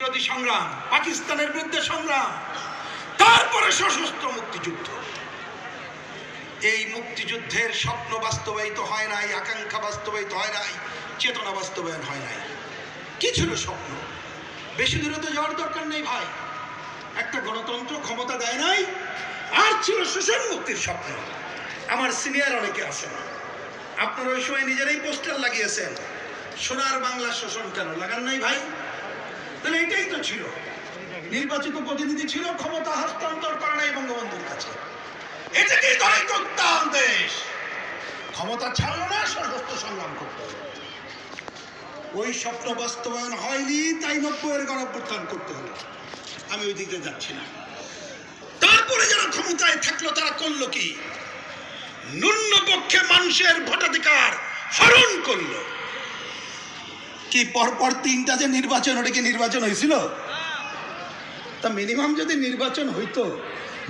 বিরোধী সংগ্রাম, পাকিস্তানের বিরুদ্ধে সংগ্রাম, তারপরে সশস্ত্র মুক্তিযুদ্ধ। এই মুক্তিযুদ্ধের স্বপ্ন বাস্তবায়িত হয় নাই, আকাঙ্ক্ষা বাস্তবায়িত হয় নাই, চেতনা বাস্তবায়ন হয় নাই। কি ছিল স্বপ্ন? বেশি দূরে তো যাওয়ার দরকার নেই ভাই। একটা গণতন্ত্র ক্ষমতা দেয় নাই, আর ছিল শোষণ মুক্তির স্বপ্ন। আমার সিনিয়র অনেকে আছেন। আপনারা ওই সময় নিজেরাই পোস্টার লাগিয়েছেন, সোনার বাংলা শোষণ কেন? লাগান নাই ভাই। তাহলে এটাই তো ছিল। নির্বাচিত প্রতিনিধি ছিল, ক্ষমতা হস্তান্তর করে নাই বঙ্গবন্ধুর কাছে। এটাকেই ধরে করতাম দেশ। ক্ষমতা ছাড়লো না সশস্ত্র সংগ্রাম করতে ওই স্বপ্ন বাস্তবায়ন হয়নি, তাই নব্বইয়ের গণঅভ্যুত্থান করতে হলো। আমি ওই দিকে যাচ্ছি না। তারপরে যারা ক্ষমতায় থাকল, তারা করল কি? ন্যূন পক্ষে মানুষের ভোটাধিকার হরণ করল। কি, পরপর তিনটা যে নির্বাচন, ওটা কি নির্বাচন হয়েছিল? তা মিনিমাম যদি নির্বাচন হইতো,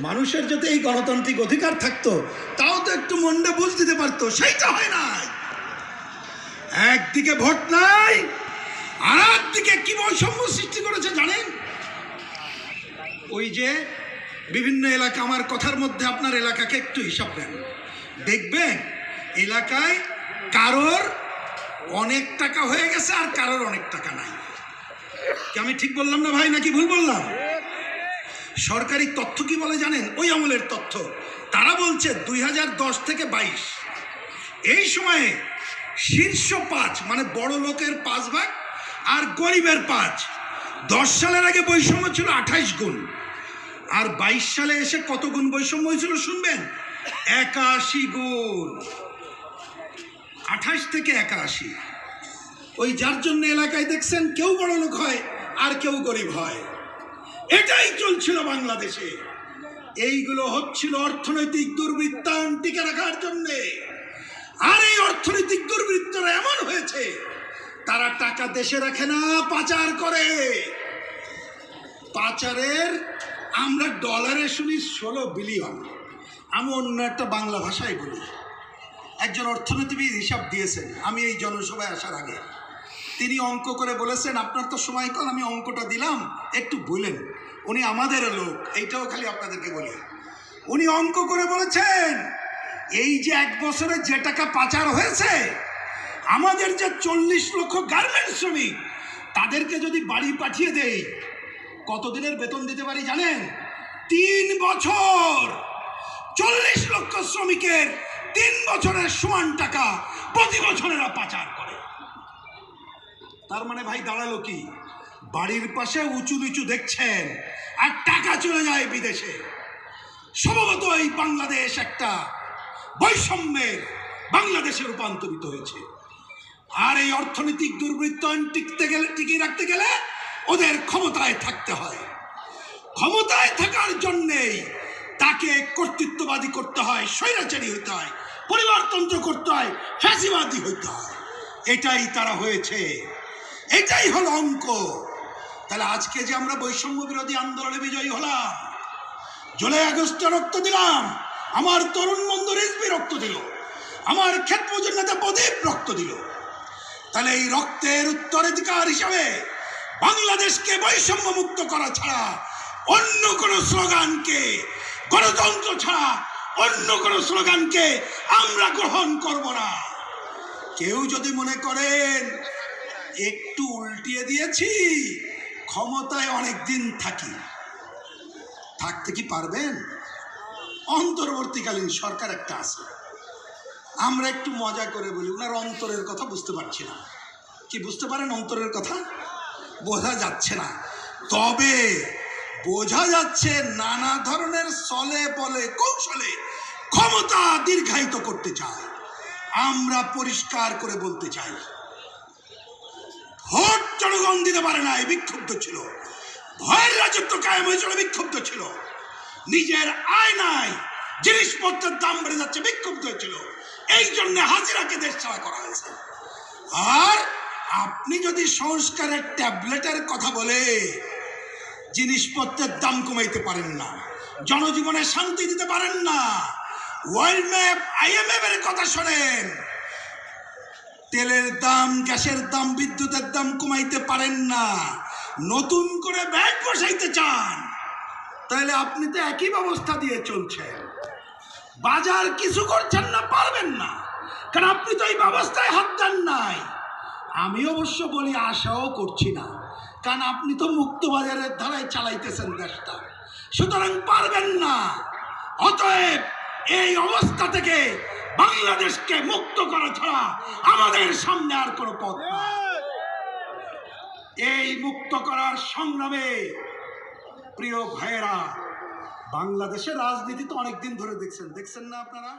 মানুষের যদি এই গণতান্ত্রিক অধিকার থাকতো, তাও তো একটু মনটা বুঝ দিতে পারতো, সেইটা হয় নাই। একদিকে ভোট নাই, আর একদিকে কি বৈষম্য সৃষ্টি করেছে জানেন? ওই যে বিভিন্ন এলাকা, আমার কথার মধ্যে আপনার এলাকাকে একটু হিসাব দেন। দেখবেন, এলাকায় কারোর অনেক টাকা হয়ে গেছে আর কারোর অনেক টাকা নাই। আমি ঠিক বললাম না ভাই, নাকি ভুল বললাম? সরকারি তথ্য কি বলে জানেন? ওই আমলের তথ্য। তারা বলছে দুই হাজার দশ থেকে বাইশ। এই সময়ে শীর্ষ পাঁচ মানে বড় লোকের পাঁচ ভাগ আর গরিবের পাঁচ। দশ সালের আগে বৈষম্য ছিল আঠাইশ গুণ। আর বাইশ সালে এসে কত গুণ বৈষম্য হয়েছিল শুনবেন? একাশি গুণ। আঠাশ থেকে একাশি। ওই যার জন্য এলাকায় দেখছেন কেউ বড় লোক হয় আর কেউ গরিব হয়। এটাই চলছিল বাংলাদেশে। এইগুলো হচ্ছিল অর্থনৈতিক দুর্বৃত্তায়ন টিকে রাখার জন্যে। আর এই অর্থনৈতিক দুর্বৃত্তরা এমন হয়েছে, তারা টাকা দেশে রাখে না, পাচার করে। পাচারের আমরা ডলারে শুনি ষোলো বিলিয়ন। আমি অন্য একটা বাংলা ভাষায় বলি। একজন অর্থনীতিবিদ হিসাব দিয়েছেন, আমি এই জনসভায় আসার আগে। তিনি অঙ্ক করে বলেছেন, আপনার তো সময় কল আমি অঙ্কটা দিলাম, একটু বলেন। উনি আমাদের লোক, এইটাও খালি আপনাদেরকে বলি। উনি অঙ্ক করে বলেছেন, এই যে এক বছরে যে টাকা পাচার হয়েছে, আমাদের যে চল্লিশ লক্ষ গার্মেন্টস শ্রমিক, তাদেরকে যদি বাড়ি পাঠিয়ে দেই, কতদিনের বেতন দিতে পারি জানেন? তিন বছর চল্লিশ লক্ষ শ্রমিকের তিন বছরের সমান টাকা প্রতি বছরেরা পাচার করে। তার মানে ভাই দাঁড়াল কি? বাড়ির পাশে উঁচু নিচু দেখছেন আর টাকা চলে যায় বিদেশে। সম্ভবত এই বাংলাদেশ একটা বৈষম্যের বাংলাদেশে রূপান্তরিত হয়েছে। আর এই অর্থনৈতিক দুর্বৃত্তায়ন টিকতে গেলে, টিকিয়ে রাখতে গেলে ওদের ক্ষমতায় থাকতে হয়। ক্ষমতায় থাকার জন্যেই তাকে কর্তৃত্ববাদী করতে হয়, স্বৈরাচারী হতে হয়, পরিবারতন্ত্র করতে হয়, ফ্যাসিবাদী হইতে হয়। এটাই তারা হয়েছে। এটাই হলো অঙ্ক। তাহলে আজকে যে আমরা বৈষম্য বিরোধী আন্দোলনে বিজয়ী হলাম, জুলাই আগস্টে রক্ত দিলাম, আমার তরুণ বন্ধু রেজবি রক্ত দিল, আমার ক্ষেত্রজন নেতা প্রদীপ রক্ত দিল। তাহলে এই রক্তের উত্তরাধিকার হিসাবে বাংলাদেশকে বৈষম্য মুক্ত করা ছাড়া অন্য কোনো স্লোগানকে গণতন্ত্র ছাড়া অন্য কোনো স্লোগানকে আমরা গ্রহণ করব না। কেউ যদি মনে করেন, একটু উল্টিয়ে দিয়েছি, ক্ষমতায় অনেক দিন থাকি। থাকতে কি পারবেন? অন্তর্বর্তীকালীন সরকার একটা আছে। আমরা একটু মজা করে বলি ওনার অন্তরের কথা বুঝতে পারছি না। কি বুঝতে পারেন অন্তরের কথা? বোঝা যাচ্ছে না। তবে বোঝা যাচ্ছে নানা ধরনের চলে বলে কৌশলে ক্ষমতা দীর্ঘায়িত করতে চায়। আমরা পরিষ্কার করে বলতে চাই, ভোট জনগণ দিতে পারে নাই বিক্ষুব্ধ ছিল। ভয়ের রাজত্ব কায়েম হয়েছিল বিক্ষুব্ধ ছিল। নিজের আয় নাই জিনিসপত্রের দাম বেড়ে যাচ্ছে, বিক্ষুব্ধ হয়েছিল এই জন্য হাজিরাকে দেশ ছাড়া করা হয়েছে। আর আপনি যদি সংস্কারের ট্যাবলেটের কথা বলে জিনিসপত্রের দাম কমাইতে পারেন না। জনজীবনে শান্তি দিতে পারেন না। ওয়ার্ল্ড ম্যাপ আইএমএফ এর কথা শোনেন। তেলের দাম, গ্যাসের দাম, বিদ্যুতের দাম কমাইতে পারেন না। নতুন করে ব্যাগ বসাইতে চান। তাহলে আপনি তো একই ব্যবস্থা দিয়ে চলছেন। বাজার কিছু করছেন না, পারবেন না। কারণ আপনি তো এই ব্যবস্থায় হাত দেন নাই। আমি অবশ্য বলি, আশাও করছি না। কারণ আপনি তো মুক্ত বাজারের ধারায় চালাইতেছেন দেশটা। সুতরাং পারবেন না। অতএব এই অবস্থা থেকে বাংলাদেশকে মুক্ত করা ছাড়া আমাদের সামনে আর কোনো পথ এই মুক্ত করার সংগ্রামে, প্রিয় ভাইয়েরা, বাংলাদেশের রাজনীতি তো অনেকদিন ধরে দেখছেন। দেখছেন না আপনারা?